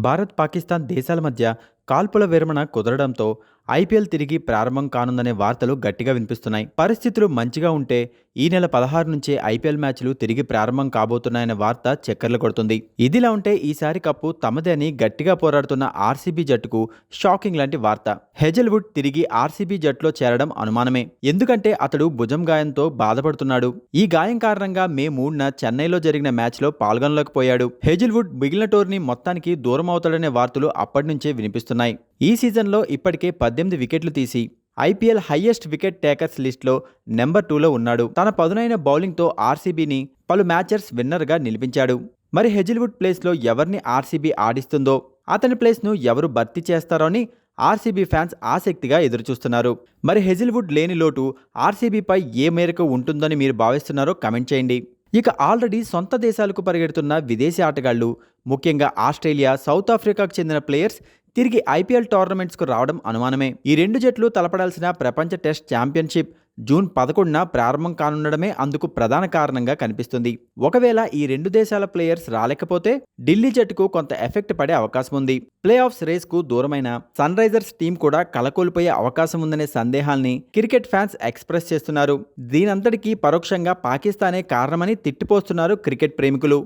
భారత్ పాకిస్తాన్ దేశాల మధ్య కాల్పుల విరమణ కుదరడంతో ఐపీఎల్ తిరిగి ప్రారంభం కానుందనే వార్తలు గట్టిగా వినిపిస్తున్నాయి. పరిస్థితులు మంచిగా ఉంటే ఈ నెల పదహారు నుంచే ఐపీఎల్ మ్యాచ్లు తిరిగి ప్రారంభం కాబోతున్నాయనే వార్త చక్కర్లు కొడుతుంది. ఇదిలా ఉంటే ఈసారి కప్పు తమదే అని గట్టిగా పోరాడుతున్న ఆర్సీబీ జట్టుకు షాకింగ్ లాంటి వార్త. హెజల్వుడ్ తిరిగి ఆర్సీబీ జట్టులో చేరడం అనుమానమే. ఎందుకంటే అతడు భుజం గాయంతో బాధపడుతున్నాడు. ఈ గాయం కారణంగా మే మూడున చెన్నైలో జరిగిన మ్యాచ్లో పాల్గొనలేకపోయాడు. హెజిల్వుడ్ మిగిలిన టోర్నీ మొత్తానికి దూరం అవుతాడనే వార్తలు అప్పటి నుంచే వినిపిస్తున్నాయి. ఈ సీజన్లో ఇప్పటికే పద్దెనిమిది వికెట్లు తీసి ఐపీఎల్ హైయెస్ట్ వికెట్ టేకర్స్ లిస్ట్లో నెంబర్ టూలో ఉన్నాడు. తన పదునైన బౌలింగ్తో ఆర్సీబీని పలు మ్యాచర్స్ విన్నర్గా నిలిపించాడు. మరి హెజిల్వుడ్ ప్లేస్లో ఎవరిని ఆర్సీబీ ఆడిస్తుందో అతని ప్లేస్ను ఎవరు భర్తీ చేస్తారో అని ఆర్సీబీ ఫ్యాన్స్ ఆసక్తిగా ఎదురుచూస్తున్నారు. మరి హెజిల్వుడ్ లేని లోటు ఆర్సీబీపై ఏ మేరకు ఉంటుందని మీరు భావిస్తున్నారో కమెంట్ చేయండి. ఇక ఆల్రెడీ సొంత దేశాలకు పరిగెడుతున్న విదేశీ ఆటగాళ్ళు ముఖ్యంగా ఆస్ట్రేలియా సౌత్ ఆఫ్రికాకు చెందిన ప్లేయర్స్ తిరిగి ఐపీఎల్ టోర్నమెంట్స్కు రావడం అనుమానమే. ఈ రెండు జట్లు తలపడాల్సిన ప్రపంచ టెస్ట్ ఛాంపియన్షిప్ జూన్ పదకొండున ప్రారంభం కానుండడమే అందుకు ప్రధాన కారణంగా కనిపిస్తుంది. ఒకవేళ ఈ రెండు దేశాల ప్లేయర్స్ రాలేకపోతే ఢిల్లీ జట్టుకు కొంత ఎఫెక్ట్ పడే అవకాశం ఉంది. ప్లే ఆఫ్స్ రేస్కు దూరమైన సన్ రైజర్స్ టీం కూడా కలకోల్పోయే అవకాశం ఉందనే సందేహాల్ని క్రికెట్ ఫ్యాన్స్ ఎక్స్ప్రెస్ చేస్తున్నారు. దీనంతటికీ పరోక్షంగా పాకిస్తానే కారణమని తిట్టిపోస్తున్నారు క్రికెట్ ప్రేమికులు.